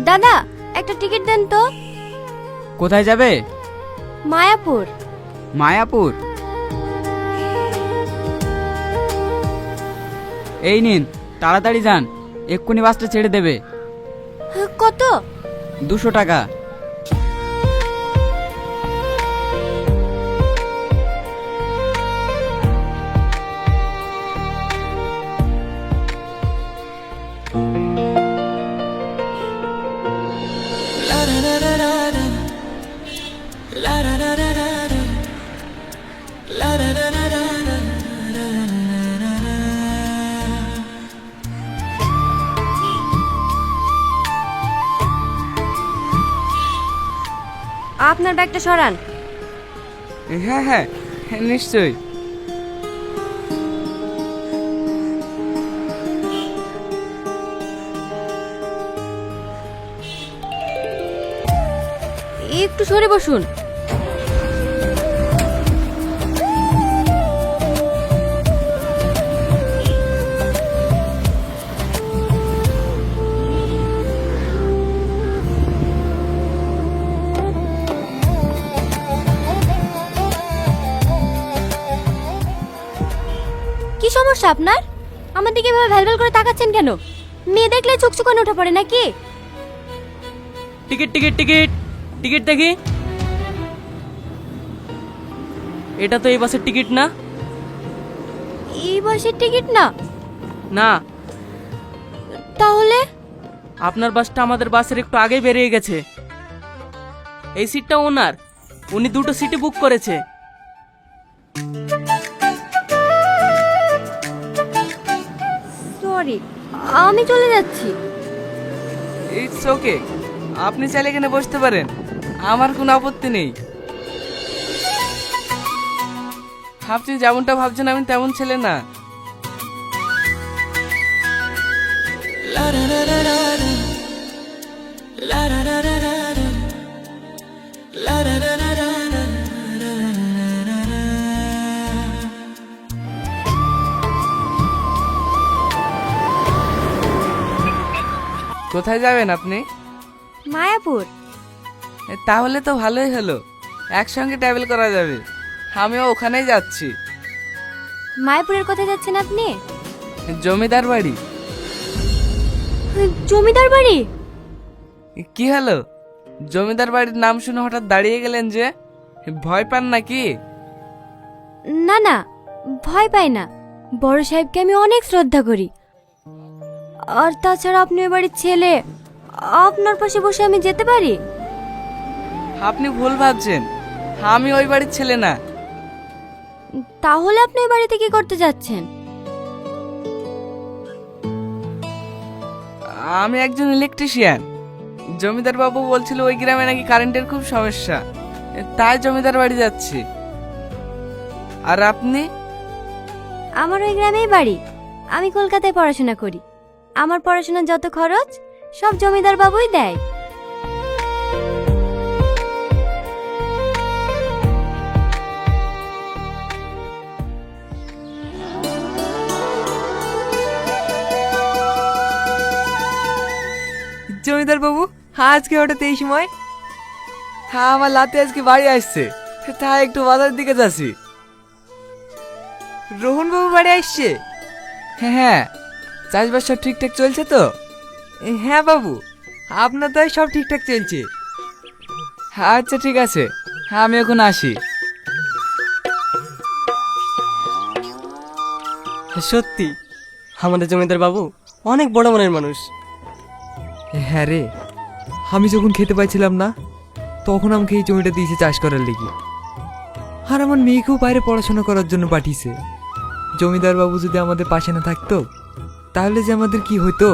দাদা একটা টিকিট দেন তো। কোথায় যাবে? মায়াপুর। মায়াপুর? এই নিন তাড়াতাড়ি যান এক্ষুনি বাসটা ছেড়ে দেবে। কত? দুশো টাকা। আপনার ব্যাগটা সরান। হ্যাঁ হ্যাঁ নিশ্চয়ই। একটু সরে বসুন। সমস্যা আপনার? আমার দিকে এভাবে ভ্যালভ্যাল করে তাকাচ্ছেন কেন? মেয়ে দেখলে চুকচুকানো উঠে পড়ে নাকি? Ticket ticket ticket. টিকিট দেখি। এটা তো এই বাসের টিকিট না। এই বাসের টিকিট না? না। তাহলে? আপনার বাসটা আমাদের বাসের একটু আগে বেরিয়ে গেছে। এই সিটটা ওনার। উনি দুটো সিটই বুক করেছে। আমি চলে যাচ্ছি। ইটস ওকে আপনি চাইলে এখানে বসতে পারেন। আমার কোনো আপত্তি নেই। আপনি যেমনটা ভাবছেন আমি তেমন ছেলে না। কোথায় যাবেন আপনি? মায়াপুর। তাহলে তো ভালোই হলো। একসঙ্গে ট্রাভেল করা যাবে। আমিও ওখানেই যাচ্ছি। মায়াপুরের কোথায় যাচ্ছেন আপনি? জমিদার বাড়ি। জমিদার বাড়ি? কি হলো? জমিদার বাড়ির নাম শুনে হঠাৎ দাঁড়িয়ে গেলেন যে? ভয় পান নাকি? না না ভয় পাই না। বড় সাহেবকে আমি অনেক শ্রদ্ধা করি। আর তাছাড়া আপনি ওই বাড়ির ছেলে আপনার পাশে বসে আমি যেতে পারি? আপনি ভুল ভাবছেন। আমি ওই বাড়ির ছেলে না। তাহলে আপনি ওই বাড়িতে কি করতে যাচ্ছেন? আমি একজন ইলেকট্রিশিয়ান জমিদার বাবু বলছিল ওই গ্রামে নাকি কারেন্টের খুব সমস্যা। তাই জমিদার বাড়ি যাচ্ছি। আর আপনি? আমার ওই গ্রামেই বাড়ি। আমি কলকাতায় পড়াশোনা করি। আমার পড়াশোনার যত খরচ, সব জমিদার বাবুই দেয়। জমিদার বাবু, আজকে হঠাৎ এই সময়? হ্যাঁ আমার লাতে আজকে বাড়ি আসছে। তা একটু বাজারের দিকে যাচ্ছি। রোহন বাবু বাড়ি আসছে? হ্যাঁ হ্যাঁ। চাষবাস সব ঠিকঠাক চলছে তো? হ্যাঁ বাবু আপনার তো সব ঠিকঠাক চলছে। আচ্ছা ঠিক আছে। হ্যাঁ আমি এখন আসি। সত্যি আমাদের জমিদার বাবু অনেক বড় মনের মানুষ। হ্যাঁ রে আমি যখন খেতে পাইছিলাম না তখন আমাকে এই জমিটা দিয়েছে চাষ করার লেগে। আর আমার মেয়েকেও বাইরে পড়াশোনা করার জন্য পাঠিয়েছে। জমিদার বাবু যদি আমাদের পাশে না থাকতো তাহলে যে আমাদের কি হইতো?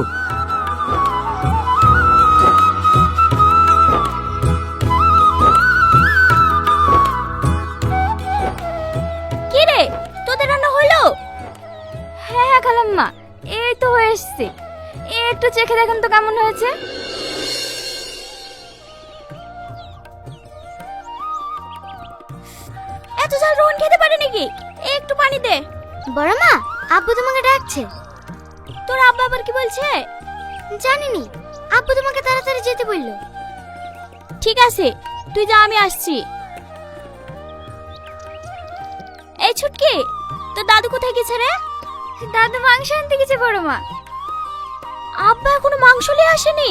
কি রে? তোদের রান্না হলো? হ্যাঁ হ্যাঁ খালাম্মা, এই তো হয়ে এসছি। একটু চেখে দেখেন তো কেমন হয়েছে। বলছে? জানিনি। আপু তোমাকে তাড়াতাড়ি যেতে বলল। ঠিক আছে, তুই যা, আমি আসছি। এই ছুটকি তো দাদু কোথায় গেছে রে? দাদু মাংস আনতে গেছে বড় মা। আব্বা এখনও মাংস নিয়ে আসেনি।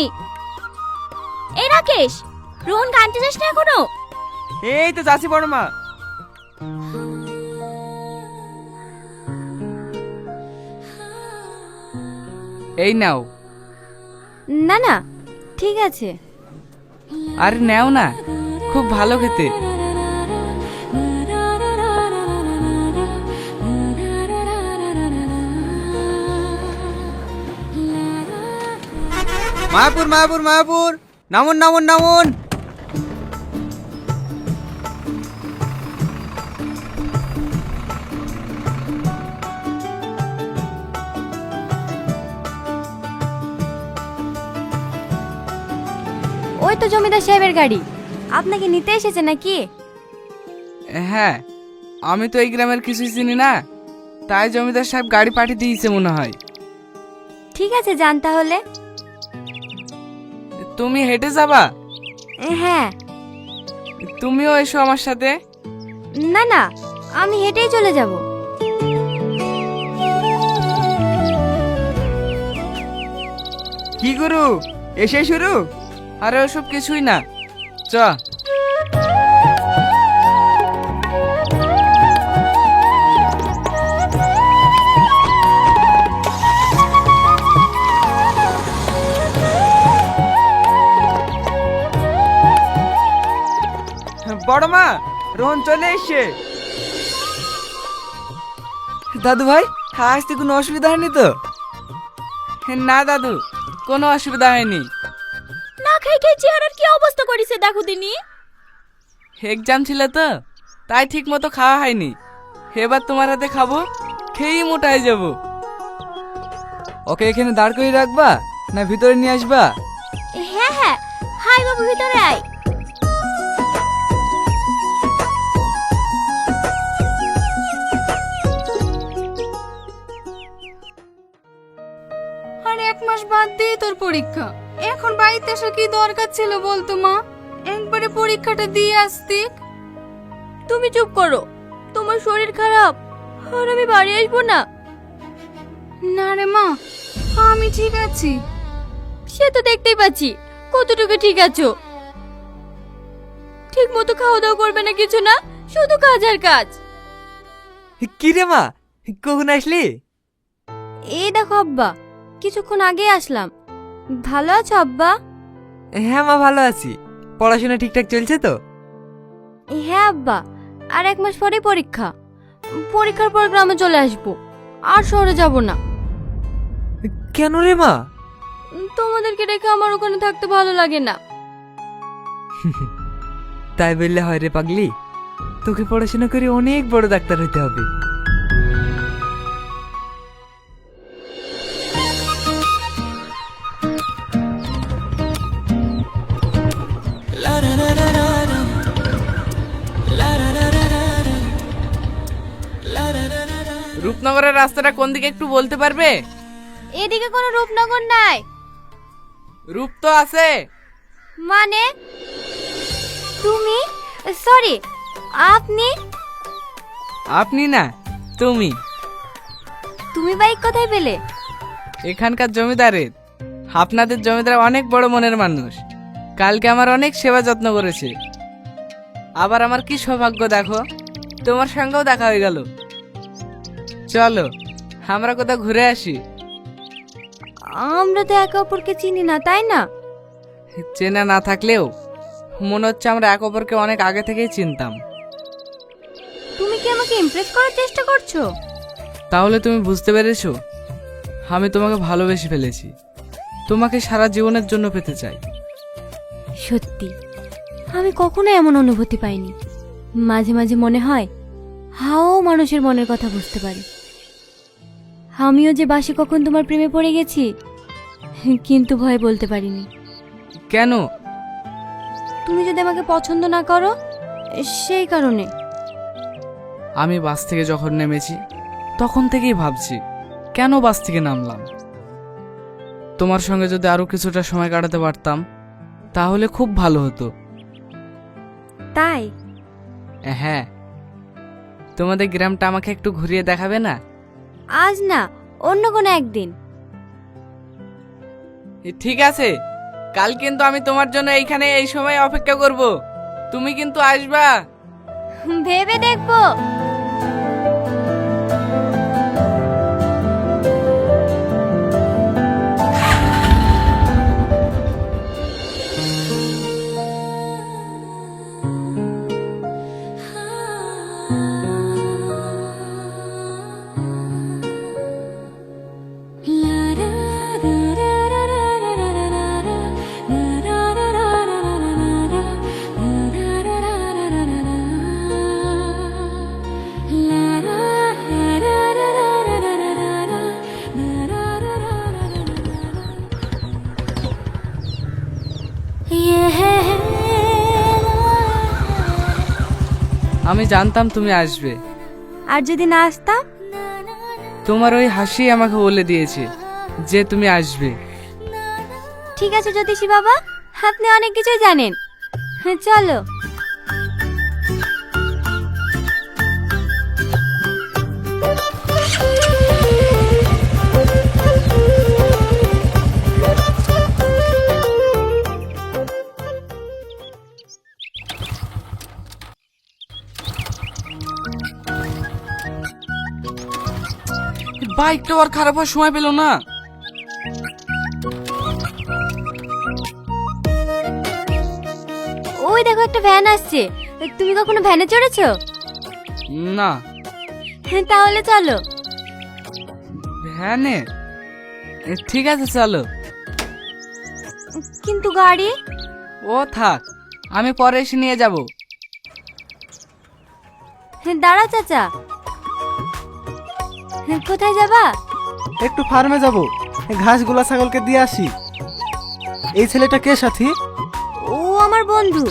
এই রাকেশ রোহন আনতে যাস না এখনও? এই তো যাচ্ছি বড় মা। এই নাও। না না ঠিক আছে। আর নেও না খুব ভালো খেতে। মায়াপুর মায়াপুর মায়াপুর। নামুন নামুন নামুন। জমিদার সাহেবের গাড়ি। আপনাকে নিতে এসেছে নাকি? হ্যাঁ আমি তো এই গ্রামের কিছুই চিনি না। তাই জমিদার সাহেব গাড়ি পাঠিয়ে দিয়েছে মনে হয়। ঠিক আছে যান তাহলে। তুমি হেঁটে যাবা? হ্যাঁ। তুমিও এসো আমার সাথে। না না আমি হেঁটেই চলে যাব। কি গুরু এসে শুরু? আরে ওসব কিছুই না। চ। বড় মা, রোহন চলে এসছে। দাদু ভাই আসতে কোনো অসুবিধা হয়নি তো? না দাদু, কোনো অসুবিধা হয়নি। অবস্থা করেছে দেখো দিনি। এক্সাম ছিল তো তাই ঠিক মতো খাওয়া হয়নি। এবার তোমার হাতে খাব খেয়েই মোটা হয়ে যাব। ওকে এখানে দাঁড় করে রাখবা না ভিতরে নিয়ে আসবা? হ্যাঁ হ্যাঁ হাই বাবু ভিতরে আয়। আর এক মাস বাদ দিয়ে তোর পরীক্ষা। এখন বাড়িতে আসা কি দরকার ছিল বলতো মা? একবারে পরীক্ষাটা দিয়ে আসতি। তুমি চুপ করো। তোমার শরীর খারাপ। আর আমি বাড়ি আসব না। না রে মা আমি ঠিক আছি। সে তো দেখতেই পাচ্ছি। কতটুকু ঠিক আছো? ঠিক মতো খাওয়া দাওয়া করবে না কিছু না? শুধু কাজ আর কাজ। কি রে মা? কখন আসলি? এই দেখো আব্বা কিছুক্ষণ আগে আসলাম। ভালো আছো আব্বা? হ্যাঁ মা ভালো আছি। পড়াশোনা ঠিকঠাক চলছে তো? হ্যাঁ আব্বা। আর এক মাস পরেই পরীক্ষা। পরীক্ষার পর গ্রামে চলে আসব। আর শহরে যাব না। কেন রে মা? তোমাদেরকে রেখে আমার ওখানে থাকতে ভালো লাগে না। তাই বললে হয় রে পাগলি তোকে পড়াশোনা করে অনেক বড় ডাক্তার হতে হবে। রূপনগরের রাস্তাটা কোন দিকে একটু বলতে পারবে? এদিকে কোনো রূপনগর নাই। রূপ তো আছে। মানে? তুমি? সরি আপনি? আপনি না তুমি। তুমি বাইক কোথায় পেলে? এখানকার জমিদারের আপনাদের জমিদার অনেক বড় মনের মানুষ। কালকে আমার অনেক সেবা যত্ন করেছে। আবার আমার কি সৌভাগ্য দেখো? তোমার সঙ্গেও দেখা হয়ে গেল। চলো আমরা কোথাও ঘুরে আসি। আমরা তো একে অপরকে চিনি না তাই না? চেনা না থাকলেও মনে হচ্ছে আমরা এক অপরকে অনেক আগে থেকেই চিনতাম। তুমি কি আমাকে ইমপ্রেস করার চেষ্টা করছ? তাহলে তুমি বুঝতে পেরেছ আমি তোমাকে ভালোবেসে ফেলেছি। তোমাকে সারা জীবনের জন্য পেতে চাই। সত্যি আমি কখনো এমন অনুভূতি পাইনি। মাঝে মাঝে মনে হয় হাও মানুষের মনের কথা বুঝতে পারে। আমিও যে বাসে কখন তোমার প্রেমে পড়ে গেছি কিন্তু ভয় বলতে পারিনি। কেন? তুমি যদি আমাকে পছন্দ না করো সেই কারণে। আমি বাস থেকে যখন নেমেছি তখন থেকেই ভাবছি কেন বাস থেকে নামলাম? তোমার সঙ্গে যদি আরও কিছুটা সময় কাটাতে পারতাম তাহলে খুব ভালো হতো। তাই? হ্যাঁ। তোমাদের গ্রামটা আমাকে একটু ঘুরিয়ে দেখাবে না? আজ না অন্য কোনো একদিন। ঠিক আছে। কাল কিন্তু আমি তোমার জন্য এইখানে এই সময় অপেক্ষা করব। তুমি কিন্তু আসবা। ভেবে দেখব। আমি জানতাম তুমি আসবে। আর যদি না আসতাম? তোমার ওই হাসি আমাকে বলে দিয়েছে যে তুমি আসবে। ঠিক আছে জ্যোতিষী বাবা আপনি অনেক কিছু জানেন। হ্যাঁ, চলো। বাইকটা আর খারাপ হওয়ার সময় পেল না। ওই দেখো একটা ভ্যান আসছে। তুমি কখনো ভ্যানে চড়েছো? না। হ্যাঁ, তাহলে চলো। ভ্যানে ঠিক আছে চলো। কিন্তু গাড়ি? ও থাক আমি পরে এসে নিয়ে যাব। হ্যাঁ, দাঁড়াও চাচা। কোথায় যাবা? একটু ফার্মে যাব। ঘাসগুলা ছাগলকে দিয়ে আসি। এই ছেলেটা কে সাথী? ও আমার বন্ধু।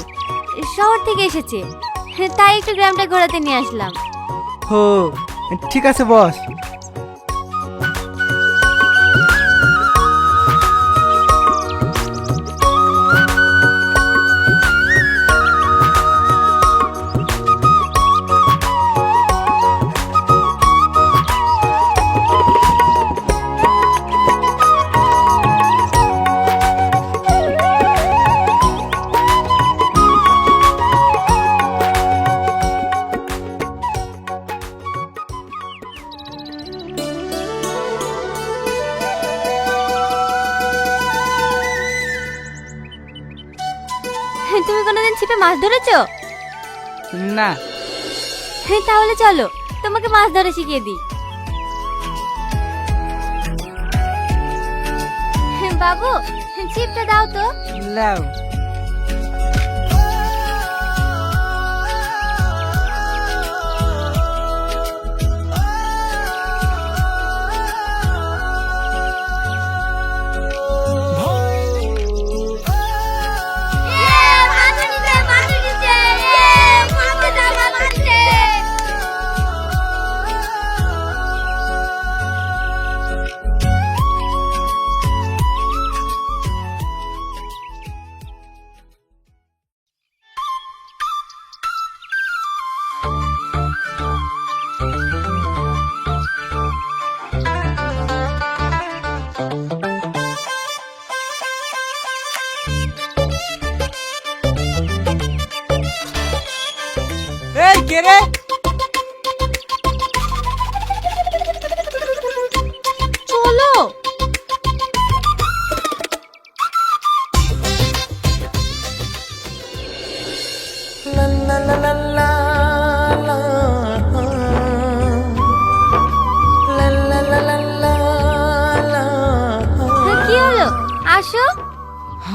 শহর থেকে এসেছে। হ্যাঁ, তাই একটু গ্রামটা ঘোরাতে নিয়ে আসলাম। হো ঠিক আছে বস। ধরেছো না। হ্যাঁ, তাহলে চলো তোমাকে মাছ ধরা শিখিয়ে দিই। হ্যাঁ, বাবু ছিপটা দাও তো। লাও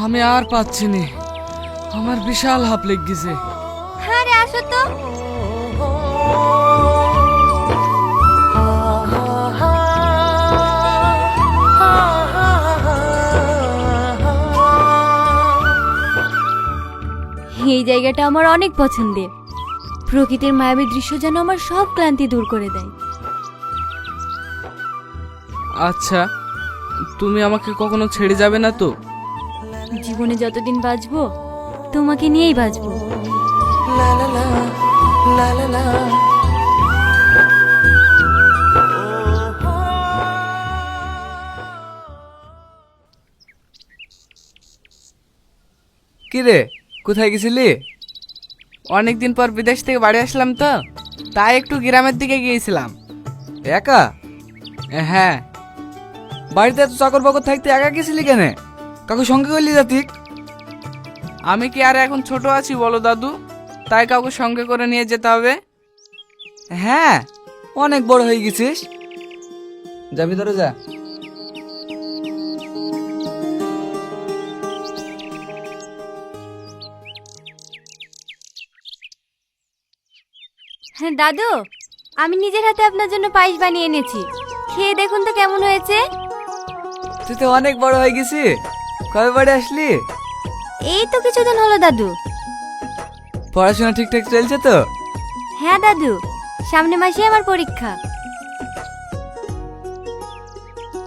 আমি আর পাচ্ছি নি। আমার বিশাল হাফ লেগ গেছে। হ্যাঁ রে আসো তো। এই জায়গাটা আমার অনেক পছন্দের। প্রকৃতির মায়াবী দৃশ্য যেন আমার সব ক্লান্তি দূর করে দেয়। আচ্ছা তুমি আমাকে কখনো ছেড়ে যাবে না তো? জীবনে যতদিন বাঁচবো তোমাকে নিয়েই বাঁচবো। কি রে কোথায় গেছিলি? অনেকদিন পর বিদেশ থেকে বাড়ি আসলাম তো তাই একটু গ্রামের দিকে গিয়েছিলাম। একা? হ্যাঁ। বাড়িতে এত চাকর বাকর থাকতে একা গেছিলি কেন? কাকু সঙ্গে করলি জাতিক? আমি কি আর এখন ছোট আছি বলো দাদু? তাই কাউকে সঙ্গে করে নিয়ে যেতে হবে। হ্যাঁ অনেক বড় হয়ে গেছিস। যাবি ধরে যা। হ্যাঁ দাদু আমি নিজের হাতে আপনার জন্য পায়েস বানিয়ে এনেছি। খেয়ে দেখুন তো কেমন হয়েছে। তুই তো অনেক বড় হয়ে গেছি কবে বাড়ি আসলি? এই তো কিছুদিন হলো দাদু। পড়াশোনা ঠিকঠাক চলছে তো? হ্যাঁ দাদু। সামনে মাসে আমার পরীক্ষা।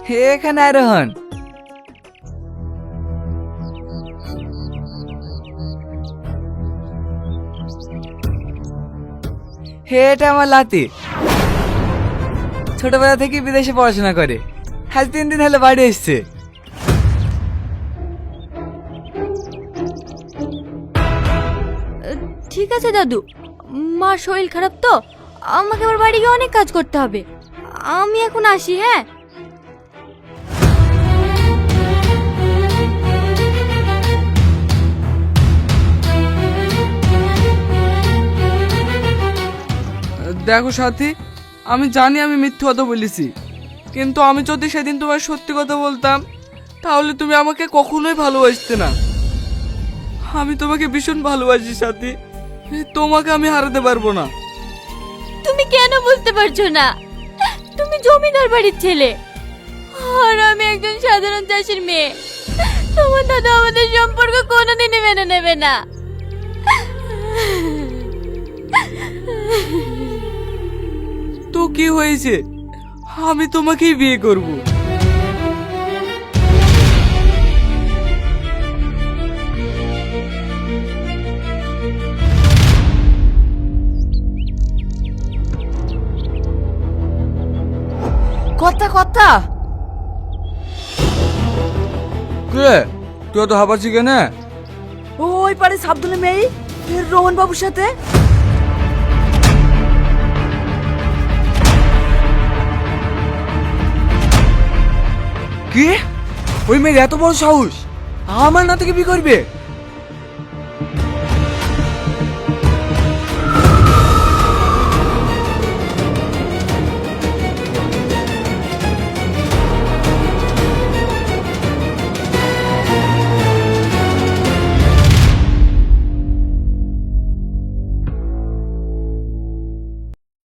হে এখানে আরোহণ হে এটা আমার লাতি। ছোটবেলা থেকে বিদেশে পড়াশোনা করে। আজ তিন দিন হলো বাড়ি এসছে। আছে, দাদু। মার শরীর খারাপ তো, আমাকে আমার বাড়ি গিয়ে অনেক কাজ করতে হবে। আমি এখন আসি হ্যাঁ? দেখো সাথী, আমি জানি আমি মিথ্যে কথা বলেছি, কিন্তু আমি যদি সেদিন তোমার সত্যি কথা বলতাম, তাহলে তুমি আমাকে কখনোই ভালোবাসতে না। আমি তোমাকে ভীষণ ভালোবাসি সাথী। তোমাকে আমি হারাতে পারব না। তুমি কেন বুঝতে পারছ না? তুমি জমিদার বাড়ির ছেলে। আর আমি একজন সাধারণ চাষির মেয়ে। তোমার দাদা আমাদের সম্পর্ক কোনোদিনই মেনে নেবে না। তো কি হয়েছে? আমি তোমাকেই বিয়ে করব। কথা? কে? তুই তো হাবাচ্ছি কেন? ওই পারে সাবধানে মেয়ে রোহন বাবুর সাথে। কি? ওই মেয়ের এত বড় সাহস? আমার না থেকে বি করবে?